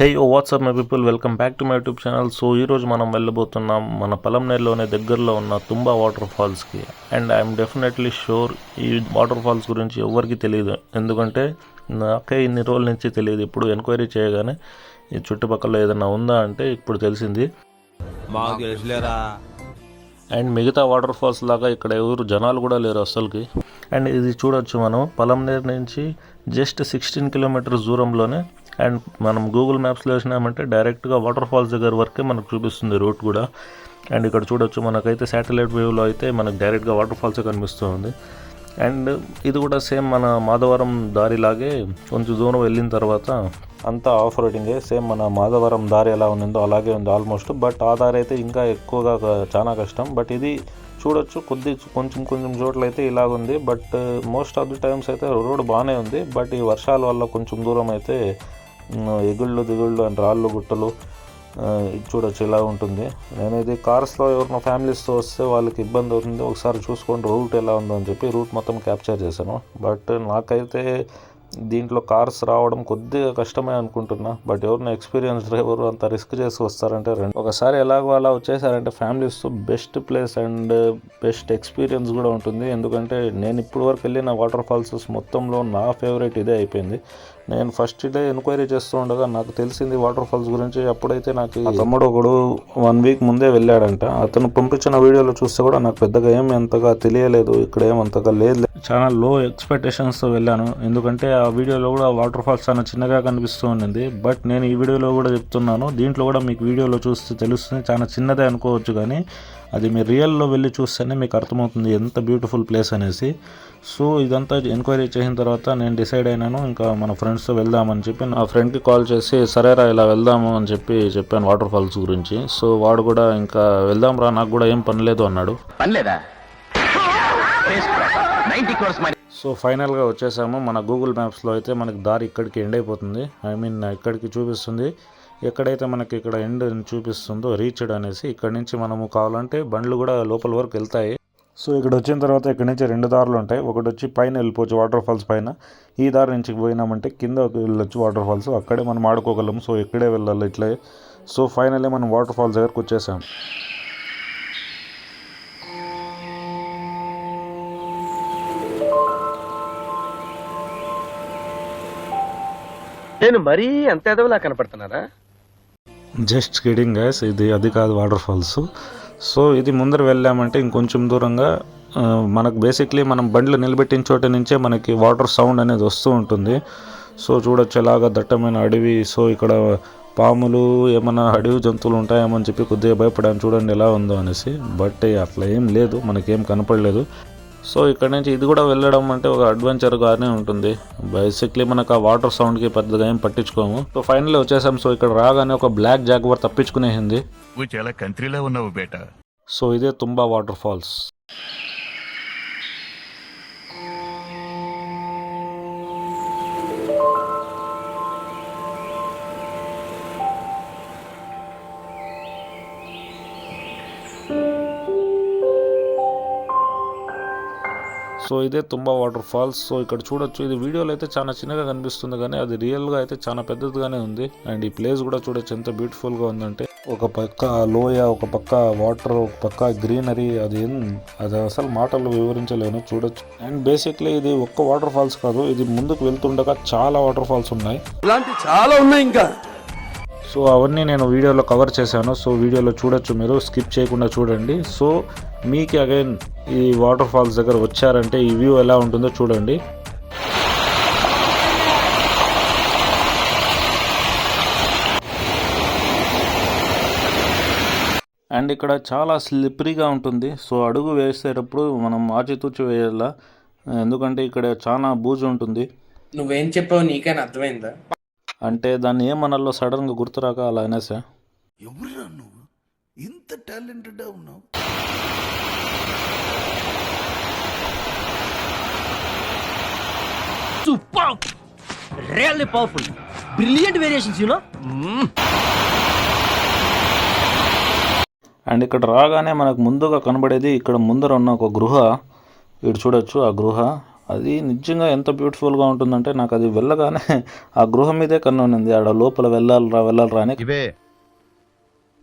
Hey oh what's up my people welcome back to my YouTube channel so ఈరోజు మనం వెళ్ళబోతున్నాం మన పలంనేరులోనే దగ్గరలో ఉన్న తుంబా వాటర్ ఫాల్స్కి అండ్ ఐఎమ్ డెఫినెట్లీ షూర్ ఈ వాటర్ ఫాల్స్ గురించి ఎవరికి తెలియదు ఎందుకంటే నాకే ఇన్ని రోజుల నుంచి తెలియదు ఇప్పుడు ఎంక్వైరీ చేయగానే ఈ చుట్టుపక్కల ఏదైనా ఉందా అంటే ఇప్పుడు తెలిసింది. అండ్ మిగతా వాటర్ ఫాల్స్ లాగా ఇక్కడ ఎవరు జనాలు కూడా లేరు అస్సలకి. అండ్ ఇది చూడొచ్చు మనం. పలంనేరు నుంచి జస్ట్ సిక్స్టీన్ కిలోమీటర్స్ దూరంలోనే అండ్ మనం గూగుల్ మ్యాప్స్లో వేసినామంటే డైరెక్ట్గా వాటర్ ఫాల్స్ దగ్గర వరకే మనకు చూపిస్తుంది రూట్ కూడా. అండ్ ఇక్కడ చూడొచ్చు మనకైతే శాటిలైట్ వ్యూలో అయితే మనకు డైరెక్ట్గా వాటర్ ఫాల్సే కనిపిస్తూ ఉంది అండ్ ఇది కూడా సేమ్ మన మాధవరం దారిలాగే కొంచెం దూరం వెళ్ళిన తర్వాత అంతా ఆఫ్ రోడింగే సేమ్ మన మాధవరం దారి ఎలా ఉందో అలాగే ఉంది ఆల్మోస్ట్ బట్ ఆ దారి అయితే ఇంకా ఎక్కువగా చాలా కష్టం. బట్ ఇది చూడొచ్చు కొద్ది కొంచెం కొంచెం చోట్ల అయితే ఇలాగుంది but most of the times అయితే రోడ్ బాగానే ఉంది. బట్ ఈ వర్షాల వల్ల కొంచెం దూరం అయితే ఎగుళ్ళు దిగుళ్ళు అండ్ రాళ్ళు గుట్టలు ఇది చూడొచ్చు ఇలా ఉంటుంది. నేను కార్స్లో ఎవరిన ఫ్యామిలీస్తో వస్తే వాళ్ళకి ఇబ్బంది అవుతుంది. ఒకసారి చూసుకోండి రూట్ ఎలా ఉందో అని చెప్పి రూట్ మొత్తం క్యాప్చర్ చేశాను. బట్ నాకైతే దీంట్లో కార్స్ రావడం కొద్దిగా కష్టమే అనుకుంటున్నా. బట్ ఎవరిన ఎక్స్పీరియన్స్ డ్రైవర్ అంత రిస్క్ చేసి వస్తారంటే రెండు. ఒకసారి ఎలాగో అలా వచ్చేసారంటే ఫ్యామిలీస్తో best place and best experience కూడా ఉంటుంది. ఎందుకంటే నేను ఇప్పుడు వరకు వెళ్ళిన వాటర్ ఫాల్సెస్ మొత్తంలో నా ఫేవరెట్ ఇదే అయిపోయింది. నేను ఫస్ట్ డే ఎంక్వైరీ చేస్తూ ఉండగా నాకు తెలిసింది వాటర్ ఫాల్స్ గురించి. అప్పుడైతే నాకు తమ్ముడు ఒకడు వన్ వీక్ ముందే వెళ్ళాడంట. అతను పంపించిన వీడియోలో చూస్తే కూడా నాకు పెద్దగా ఏం అంతగా తెలియలేదు. ఇక్కడ ఏం అంతగా లేదు. చాలా లో ఎక్స్పెక్టేషన్స్తో వెళ్ళాను. ఎందుకంటే ఆ వీడియోలో కూడా వాటర్ ఫాల్స్ చాలా చిన్నగా కనిపిస్తూ ఉండింది బట్ నేను ఈ వీడియోలో కూడా చెప్తున్నాను. దీంట్లో కూడా మీకు వీడియోలో చూస్తే తెలుస్తుంది. చాలా చిన్నదే అనుకోవచ్చు కానీ అది మీరు రియల్లో వెళ్ళి చూస్తేనే మీకు అర్థమవుతుంది ఎంత బ్యూటిఫుల్ ప్లేస్ అనేసి. సో ఇదంతా ఎంక్వైరీ చేసిన తర్వాత నేను డిసైడ్ అయినాను. ఇంకా మన ఫ్రెండ్స్తో వెళ్దామని చెప్పి నా ఫ్రెండ్కి కాల్ చేసి సరేరా ఇలా వెళ్దాము అని చెప్పి చెప్పాను వాటర్ ఫాల్స్ గురించి. సో వాడు కూడా ఇంకా వెళ్దాం రా నాకు కూడా ఏం పని లేదు అన్నాడు. సో ఫైనల్గా వచ్చేసాము. మన గూగుల్ మ్యాప్స్లో అయితే మనకి దారి ఇక్కడికి ఎండ్ అయిపోతుంది. ఐ మీన్ ఇక్కడికి చూపిస్తుంది. ఎక్కడైతే మనకి ఇక్కడ ఎండ్ చూపిస్తుందో రీచ్డ్ అనేసి ఇక్కడ నుంచి మనము కావాలంటే బండ్లు కూడా లోపల వరకు వెళ్తాయి. సో ఇక్కడ వచ్చిన తర్వాత ఇక్కడ నుంచి రెండు దారులు ఉంటాయి. ఒకటి వచ్చి పైన వెళ్ళిపోవచ్చు వాటర్ ఫాల్స్ పైన. ఈ దారి నుంచి పోయినామంటే కింద వెళ్ళొచ్చు వాటర్ ఫాల్స్. అక్కడే మనం ఆడుకోగలము సో ఇక్కడే వెళ్ళాలి ఇట్లే. సో ఫైనల్లీ మనం వాటర్ ఫాల్స్ దగ్గరకు వచ్చేసాం. నేను మరీ అంత ఎదవలా కనపడుతున్నారా జస్ట్ కిడింగ్ గైస్ ఇది అది కాదు వాటర్ ఫాల్స్. సో ఇది ముందర వెళ్ళామంటే ఇంకొంచెం దూరంగా మనకు బేసిక్లీ మనం బండ్లు నిలబెట్టిన చోట నుంచే మనకి వాటర్ సౌండ్ అనేది వస్తూ ఉంటుంది. సో చూడొచ్చు ఎలాగా దట్టమైన అడవి సో ఇక్కడ పాములు ఏమైనా అడవి జంతువులు ఉంటాయేమో అని చెప్పి కొద్దిగా భయపడాను చూడండి ఎలా ఉందో అనేసి. బట్ అట్లా ఏం లేదు మనకేం కనపడలేదు. సో ఇక్కడ నుంచి ఇది కూడా వెళ్ళడం అంటే ఒక అడ్వెంచర్ గానే ఉంటుంది. బేసిక్లీ మనకు ఆ వాటర్ సౌండ్కి పెద్దగా ఏం పట్టించుకోము. సో ఫైనల్లీ వచ్చేసాం. సో ఇక్కడ రాగానే ఒక బ్లాక్ జాగ్వర్ తప్పించుకునేసింది. చాలా కంట్రీలో ఉన్నావు బేటా. సో ఇదే తుంబా వాటర్ ఫాల్స్ సో ఇదే తుంబా వాటర్ ఫాల్స్. సో ఇక్కడ చూడొచ్చు ఇది వీడియోలో అయితే చాలా చిన్నగా కనిపిస్తుంది కానీ అది రియల్గా అయితే చాలా పెద్దదిగానే ఉంది. అండ్ ఈ ప్లేస్ కూడా చూడొచ్చు ఎంత బ్యూటిఫుల్గా ఉందంటే. ఒక పక్క లోయ ఒక పక్క వాటర్ ఒక పక్క గ్రీనరీ అది ఏం అది అసలు మాటలు వివరించలేను చూడొచ్చు. అండ్ బేసిక్లీ ఇది ఒక్క వాటర్ ఫాల్స్ కాదు ఇది ముందుకు వెళ్తుండగా చాలా వాటర్ ఫాల్స్ ఉన్నాయి. ఇలాంటి చాలా ఉన్నాయి ఇంకా. సో అవన్నీ నేను వీడియోలో కవర్ చేశాను. సో వీడియోలో చూడొచ్చు మీరు స్కిప్ చేయకుండా చూడండి. సో మీకు అగైన్ ఈ వాటర్ ఫాల్స్ దగ్గర వచ్చారంటే ఈ వ్యూ ఎలా ఉంటుందో చూడండి. అండ్ ఇక్కడ చాలా స్లిప్పరీగా ఉంటుంది. సో అడుగు వేసేటప్పుడు మనం ఆచితూచి వేయాలా? ఎందుకంటే ఇక్కడ చాలా బూజు ఉంటుంది. నువ్వేం చెప్పావు నీకైనా అర్థమైందా? అంటే దాన్ని ఏమనాలో సడన్గా గుర్తురాక అలా అనేసా ఎవరురా నువ్వు ఇంత టాలెంటెడ్ ఉన్నావు! Really powerful. Brilliant variations, you know? And ఇక్కడ రాగానే మనకు ముందుగా కనబడేది ఇక్కడ ముందర ఉన్న ఒక గృహ ఇటు చూడొచ్చు ఆ గృహ అది నిజంగా ఎంత బ్యూటిఫుల్గా ఉంటుందంటే నాకు అది వెళ్ళగానే ఆ గృహం మీదే కన్ను ఉన్నింది ఆడ లోపల వెళ్ళాలరా వెళ్ళాలరా అని. ఇవే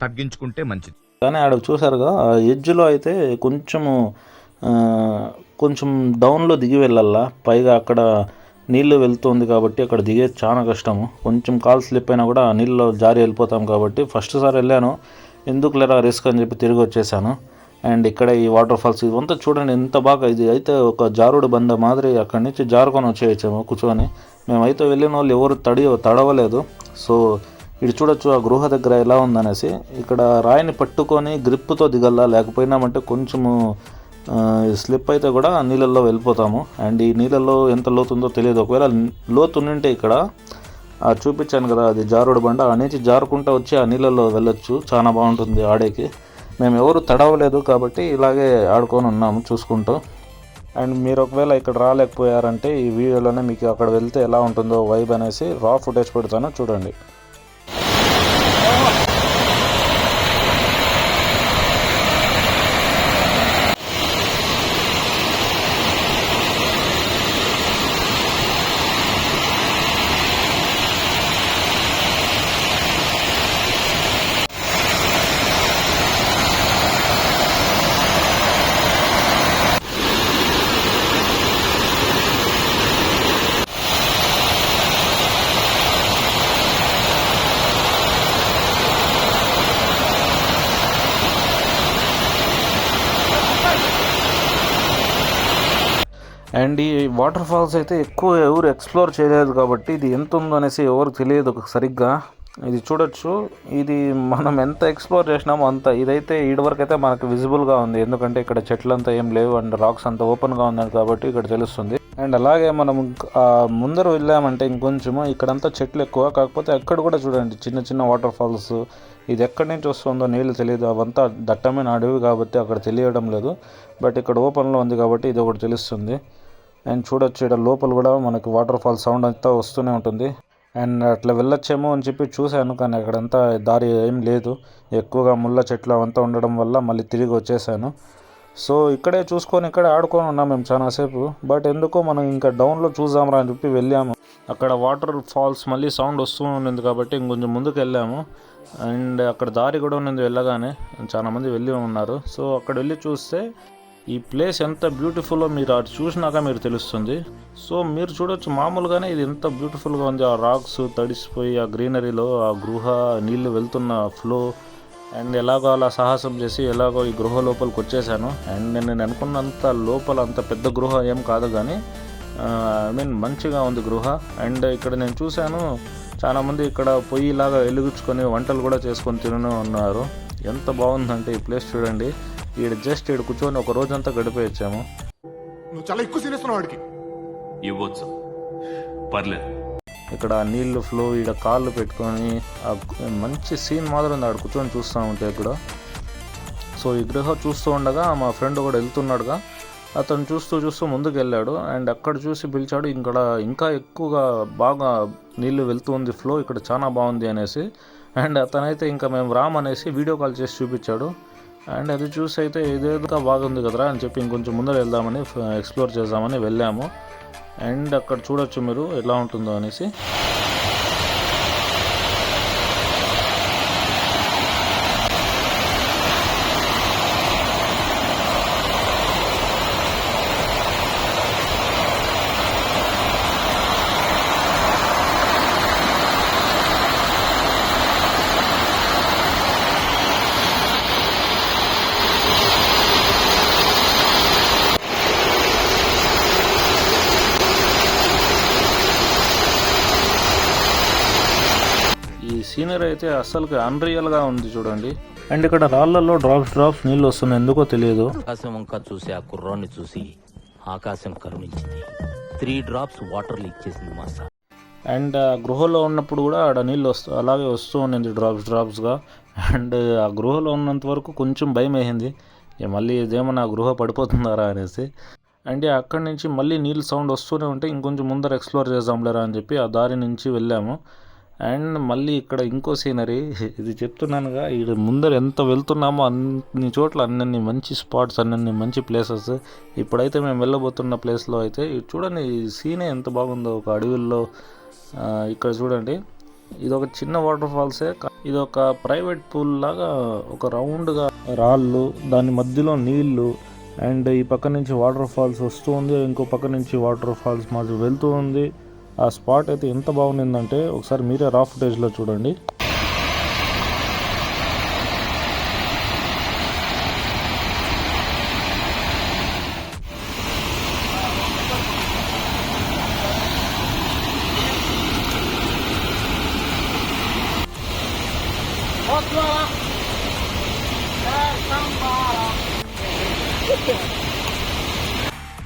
తగ్గించుకుంటే మంచిది. కానీ ఆడ చూసారుగా ఆ ఎడ్జ్లో అయితే కొంచెము కొంచెం డౌన్లో దిగి వెళ్ళాలా? పైగా అక్కడ నీళ్ళు వెళ్తుంది కాబట్టి అక్కడ దిగేది చాలా కష్టము. కొంచెం కాల్ స్లిప్ అయినా కూడా నీళ్ళలో జారి వెళ్ళిపోతాం కాబట్టి ఫస్ట్ సారి వెళ్ళాను. ఎందుకు లేరా రిస్క్ అని చెప్పి తిరిగి వచ్చేసాను. అండ్ ఇక్కడ ఈ వాటర్ ఫాల్స్ ఇదంతా చూడండి ఎంత బాగా ఇది అయితే ఒక జారుడు బండ మాదిరి అక్కడి నుంచి జారుకొని వచ్చేయచ్చాము కూర్చొని. మేమైతే వెళ్ళిన వాళ్ళు ఎవరు తడి తడవలేదు. సో ఇటు చూడొచ్చు ఆ గృహ దగ్గర ఎలా ఉందనేసి. ఇక్కడ రాయిని పట్టుకొని గ్రిప్తో దిగల్లా లేకపోయినామంటే కొంచెము స్లిప్ అయితే కూడా నీళ్ళల్లో వెళ్ళిపోతాము. అండ్ ఈ నీళ్ళల్లో ఎంత లోతు ఉందో తెలియదు. ఒకవేళ లోతు ఉండింటే ఇక్కడ చూపించాను కదా అది జారుడు బండ. ఆ నుంచి జారుకుంటూ వచ్చి ఆ నీళ్ళల్లో వెళ్ళొచ్చు. చాలా బాగుంటుంది ఆడేకి. మేము ఎవరు తడవలేదు కాబట్టి ఇలాగే ఆడుకొని ఉన్నాము చూసుకుంటూ. అండ్ మీరు ఒకవేళ ఇక్కడ రాలేకపోయారంటే ఈ వీడియోలోనే మీకు అక్కడ వెళ్తే ఎలా ఉంటుందో వైబ్ అనేసి రా ఫుటేజ్ పెడతాను చూడండి అండ్ ఈ వాటర్ ఫాల్స్ అయితే ఎక్కువ ఎవరు ఎక్స్ప్లోర్ చేయలేదు కాబట్టి ఇది ఎంత ఉందో అనేసి ఎవరు తెలియదు సరిగ్గా. ఇది చూడొచ్చు. ఇది మనం ఎంత ఎక్స్ప్లోర్ చేసినామో అంత ఇదైతే ఈడ వరకు అయితే మనకు విజిబుల్గా ఉంది. ఎందుకంటే ఇక్కడ చెట్లంతా ఏం లేవు అండ్ రాక్స్ అంతా ఓపెన్గా ఉంది కాబట్టి ఇక్కడ తెలుస్తుంది. అండ్ అలాగే మనం ముందర వెళ్ళామంటే ఇంకొంచెము ఇక్కడంతా చెట్లు ఎక్కువ. కాకపోతే అక్కడ కూడా చూడండి చిన్న చిన్న వాటర్ ఫాల్స్. ఇది ఎక్కడి నుంచి వస్తుందో నీళ్ళు తెలియదు. అవంతా దట్టమైన అడవి కాబట్టి అక్కడ తెలియడం లేదు. బట్ ఇక్కడ ఓపెన్లో ఉంది కాబట్టి ఇది ఒకటి తెలుస్తుంది. అండ్ చూడొచ్చు ఇక్కడ లోపల కూడా మనకి వాటర్ ఫాల్ సౌండ్ అంతా వస్తూనే ఉంటుంది. అండ్ అట్లా వెళ్ళొచ్చేమో అని చెప్పి చూశాను కానీ అక్కడంతా దారి ఏం లేదు. ఎక్కువగా ముళ్ళ చెట్లు అవంతా ఉండడం వల్ల మళ్ళీ తిరిగి వచ్చేసాను. సో ఇక్కడే చూసుకొని ఇక్కడే ఆడుకొని ఉన్నాం మేము చాలాసేపు బట్ ఎందుకో మనం ఇంకా డౌన్లో చూద్దాంరా అని చెప్పి వెళ్ళాము. అక్కడ వాటర్ ఫాల్స్ మళ్ళీ సౌండ్ వస్తూ ఉంది కాబట్టి ఇంకొంచెం ముందుకు వెళ్ళాము. అండ్ అక్కడ దారి కూడా ఉన్నది వెళ్ళగానే. చాలామంది వెళ్ళి ఉన్నారు. సో అక్కడ వెళ్ళి చూస్తే ఈ ప్లేస్ ఎంత బ్యూటిఫుల్లో మీరు అటు చూసినాక మీరు తెలుస్తుంది. సో మీరు చూడొచ్చు మామూలుగానే ఇది ఎంత బ్యూటిఫుల్గా ఉంది. ఆ రాక్స్ తడిసిపోయి ఆ గ్రీనరీలో ఆ గృహ నీళ్ళు వెళ్తున్న ఫ్లో అండ్ ఎలాగో అలా సాహసం చేసి ఎలాగో ఈ గృహ లోపలికి వచ్చేసాను. అండ్ నేను నేను అనుకున్నంత లోపల అంత పెద్ద గృహ ఏం కాదు కానీ ఐ మీన్ మంచిగా ఉంది గృహ. అండ్ ఇక్కడ నేను చూశాను చాలామంది ఇక్కడ పొయ్యిలాగా వెలుగుచ్చుకొని వంటలు కూడా చేసుకొని తిననే ఉన్నారు ఎంత బాగుందంటే ఈ ప్లేస్ చూడండి. ఈడ జస్ట్ ఈడ కూర్చొని ఒక రోజంతా గడిపేయచ్చాము. నువ్వు చాలా ఎక్కువ సీరియస్ వాడికి. ఇవ్వచ్చు. పర్లేదు. ఇక్కడ ఆ నీళ్ళు ఫ్లో ఈడ కాళ్ళు పెట్టుకొని ఆ మంచి సీన్ మాత్రం ఉంది ఆడ కూర్చొని చూస్తూ ఉంటే కూడా సో ఈ గృహ చూస్తూ ఉండగా మా ఫ్రెండ్ కూడా వెళ్తున్నాడుగా. అతను చూస్తూ చూస్తూ ముందుకు వెళ్ళాడు అండ్ అక్కడ చూసి పిలిచాడు ఇక్కడ ఇంకా ఎక్కువగా బాగా నీళ్ళు వెళ్తుంది ఫ్లో ఇక్కడ చాలా బాగుంది అనేసి. అండ్ అతనైతే ఇంకా మేము రామ్ అనేసి వీడియో కాల్ చేసి చూపించాడు. అండ్ అది చూసి అయితే ఇదేదో బాగుంది కదరా అని చెప్పి ఇంకొంచెం ముందర వెళ్దామని ఎక్స్ప్లోర్ చేద్దామని వెళ్ళాము. అండ్ అక్కడ చూడొచ్చు మీరు ఎలా ఉంటుందో అనేసి ఈ సీనరీ అయితే అస్సలు అన్రియల్గా ఉంది చూడండి. అండ్ ఇక్కడ రాళ్ళల్లో డ్రాప్స్ డ్రాప్స్ నీళ్ళు వస్తున్నాయి. ఎందుకో తెలియదు. ఆకాశం వంక చూసి ఆ కుర్రాన్ని చూసి ఆకాశం కరుణించింది. త్రీ డ్రాప్స్ వాటర్ లీక్ చేసింది మా సార్. అండ్ ఆ గృహలో ఉన్నప్పుడు కూడా ఆడ నీళ్ళు వస్తూ అలాగే వస్తూ ఉండింది డ్రాప్స్ డ్రాప్స్గా అండ్ ఆ గృహలో ఉన్నంత వరకు కొంచెం భయం వేసింది. ఇక మళ్ళీ ఇదేమన్నా గృహ పడిపోతుందారా అనేసి. అంటే అక్కడి నుంచి మళ్ళీ నీళ్ళు సౌండ్ వస్తూనే ఉంటే ఇంకొంచెం ముందర ఎక్స్ప్లోర్ చేద్దాంలేరా అని చెప్పి ఆ దారి నుంచి వెళ్ళాము. అండ్ మళ్ళీ ఇక్కడ ఇంకో సీనరీ ఇది చెప్తున్నానుగా ఇక్కడ ముందర ఎంత వెళ్తున్నామో అన్ని చోట్ల అన్ని మంచి స్పాట్స్ అన్ని మంచి ప్లేసెస్. ఇప్పుడైతే మేము వెళ్ళబోతున్న ప్లేస్లో అయితే ఇది చూడండి ఈ సీనే ఎంత బాగుందో ఒక అడవుల్లో. ఇక్కడ చూడండి ఇది ఒక చిన్న వాటర్ ఫాల్సే ఇది ఒక ప్రైవేట్ పూల్ లాగా ఒక రౌండ్గా రాళ్ళు దాని మధ్యలో నీళ్ళు అండ్ ఈ పక్క నుంచి వాటర్ ఫాల్స్ వస్తూ ఉంది ఇంకో పక్క నుంచి వాటర్ ఫాల్స్ మాది వెళ్తూ ఉంది. ఆ స్పాట్ అయితే ఎంత బాగుండిందంటే ఒకసారి మీరే రా ఫుటేజ్లో చూడండి.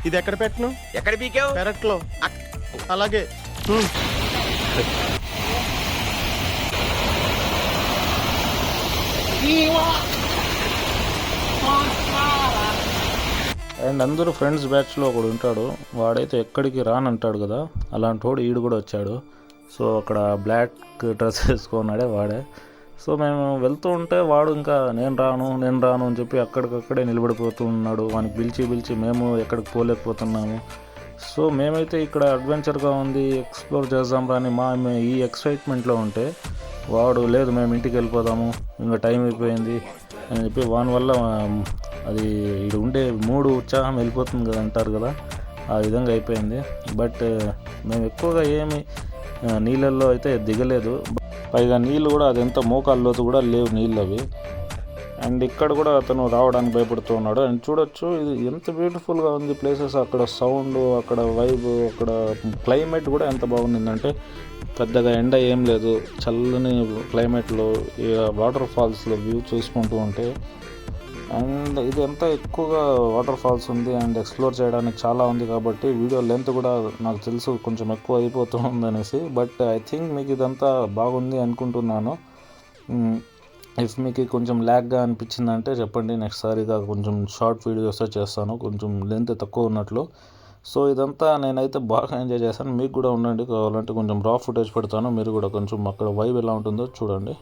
ఇది ఎక్కడ పెట్టను? ఎక్కడ పీకావు? పెరట్లో. అలాగే. అండ్ అందరూ ఫ్రెండ్స్ బ్యాచ్లో ఒకడు ఉంటాడు. వాడైతే ఎక్కడికి రానంటాడు కదా. అలాంటి వాడు ఈడు కూడా వచ్చాడు. సో అక్కడ బ్లాక్ డ్రెస్ వేసుకున్నాడే వాడే. సో మేము వెళ్తూ ఉంటే వాడు ఇంకా నేను రాను నేను రాను అని చెప్పి అక్కడికక్కడే నిలబడిపోతూ ఉన్నాడు వానికి పిలిచి పిలిచి మేము ఎక్కడికి పోలేకపోతున్నాము. సో మేమైతే ఇక్కడ అడ్వెంచర్గా ఉంది ఎక్స్ప్లోర్ చేద్దాం రాని మా ఈ ఎక్సైట్మెంట్లో ఉంటే వాడు లేదు మేము ఇంటికి వెళ్ళిపోదాము ఇంకా టైం అయిపోయింది అని చెప్పి వాని వల్ల అది ఇది ఉండే మూడు ఉత్సాహం వెళ్ళిపోతుంది కదా అంటారు కదా ఆ విధంగా అయిపోయింది. బట్ మేము ఎక్కువగా ఏమి నీళ్ళల్లో అయితే దిగలేదు. పైగా నీళ్ళు కూడా అది ఎంత మోకాల్లోతు కూడా లేవు నీళ్ళు అవి అండ్ ఇక్కడ కూడా అతను రావడానికి భయపడుతూ ఉన్నాడు. అండ్ చూడొచ్చు ఇది ఎంత బ్యూటిఫుల్గా ఉంది ప్లేసెస్ అక్కడ సౌండ్ అక్కడ వైబ్ అక్కడ క్లైమేట్ కూడా ఎంత బాగుందంటే పెద్దగా ఎండ ఏం లేదు. చల్లని క్లైమేట్లో ఇక వాటర్ ఫాల్స్లో వ్యూ చూసుకుంటూ ఉంటే అండ్ ఇది ఎంత ఎక్కువగా వాటర్ ఫాల్స్ ఉంది అండ్ ఎక్స్ప్లోర్ చేయడానికి చాలా ఉంది కాబట్టి వీడియో లెంత్ కూడా నాకు తెలుసు కొంచెం ఎక్కువ అయిపోతూ ఉందనేసి బట్ ఐ థింక్ మీకు ఇదంతా బాగుంది అనుకుంటున్నాను. ఇఫ్ మీకు కొంచెం ల్యాగ్గా అనిపించిందంటే చెప్పండి. నెక్స్ట్ సారిగా కొంచెం షార్ట్ వీడియోస్ చేస్తాను. కొంచెం లెంత్ తక్కువ ఉన్నట్లు. సో ఇదంతా నేనైతే బాగా ఎంజాయ్ చేశాను. మీకు కూడా ఉండండి. కావాలంటే కొంచెం రా ఫుటేజ్ పెడతాను. మీరు కూడా కొంచెం అక్కడ వైబ్ ఎలా ఉంటుందో చూడండి.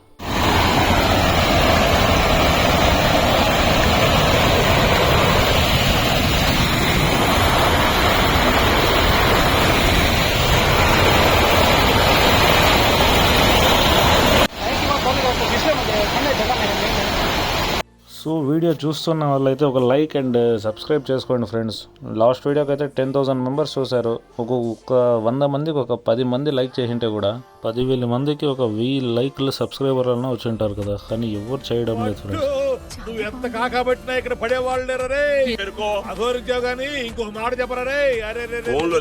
సో వీడియో చూస్తున్న వాళ్ళైతే ఒక లైక్ అండ్ సబ్స్క్రైబ్ చేసుకోండి ఫ్రెండ్స్. లాస్ట్ వీడియోకి అయితే టెన్ థౌసండ్ మెంబర్స్ చూశారు. ఒక ఒక వంద మందికి ఒక పది మంది లైక్ చేసింటే కూడా పదివేల మందికి ఒక వెయ్యి లైక్లు సబ్స్క్రైబర్లను వచ్చి ఉంటారు కదా. కానీ ఎవరు చేయడం లేదు ఫ్రెండ్స్. నువ్వు ఎంత కాకబట్టినా ఇక్కడ పడేవాళ్ళు లేరా రే అఘోరించావు గానీ ఇంకో మాట చెప్పరా రే? అరే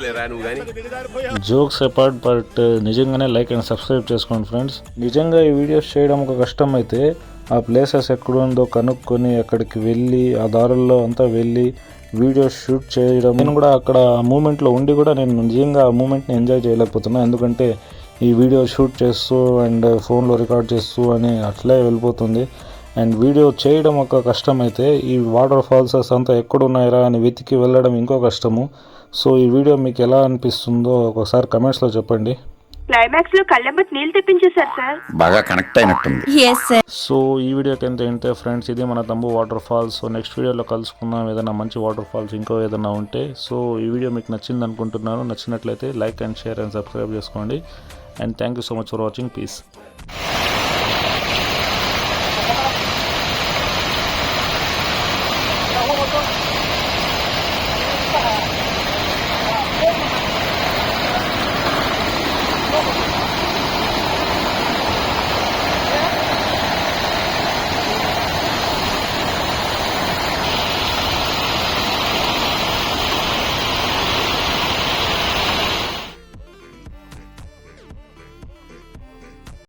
లేరా నువ్వు జోక్స్ అపార్ట్ బట్ నిజంగానే లైక్ అండ్ సబ్స్క్రైబ్ చేసుకోండి ఫ్రెండ్స్. నిజంగా ఈ వీడియోస్ చేయడం ఒక కష్టం అయితే ఆ ప్లేసెస్ ఎక్కడుందో కనుక్కొని అక్కడికి వెళ్ళి ఆ దారుల్లో అంతా వెళ్ళి వీడియోస్ షూట్ చేయడం. నేను కూడా అక్కడ ఆ మూమెంట్లో ఉండి కూడా నేను నిజంగా ఆ మూమెంట్ని ఎంజాయ్ చేయలేకపోతున్నా. ఎందుకంటే ఈ వీడియో షూట్ చేస్తూ అండ్ ఫోన్లో రికార్డ్ చేస్తూ అని అట్లే వెళ్ళిపోతుంది. అండ్ వీడియో చేయడం ఒక కష్టం అయితే ఈ వాటర్ ఫాల్సెస్ అంతా ఎక్కడున్నాయరా అని వెతికి వెళ్ళడం ఇంకో కష్టము. సో ఈ వీడియో మీకు ఎలా అనిపిస్తుందో ఒకసారి కమెంట్స్లో చెప్పండి. క్లైమాక్స్లో కళ్ళెంబట్ నీళ్ళు తెప్పించేశారు సార్. బాగా కనెక్ట్ అయినట్టుంది. సో ఈ వీడియోకి ఎంత ఏంటే ఫ్రెండ్స్ ఇది మన Thumba water falls. So next వీడియోలో కలుసుకుందాం. ఏదైనా మంచి వాటర్ ఫాల్స్ ఇంకో ఏదైనా ఉంటే. సో ఈ వీడియో మీకు నచ్చింది అనుకుంటున్నాను. నచ్చినట్లయితే like and share and subscribe చేసుకోండి. And thank you so much for watching. Peace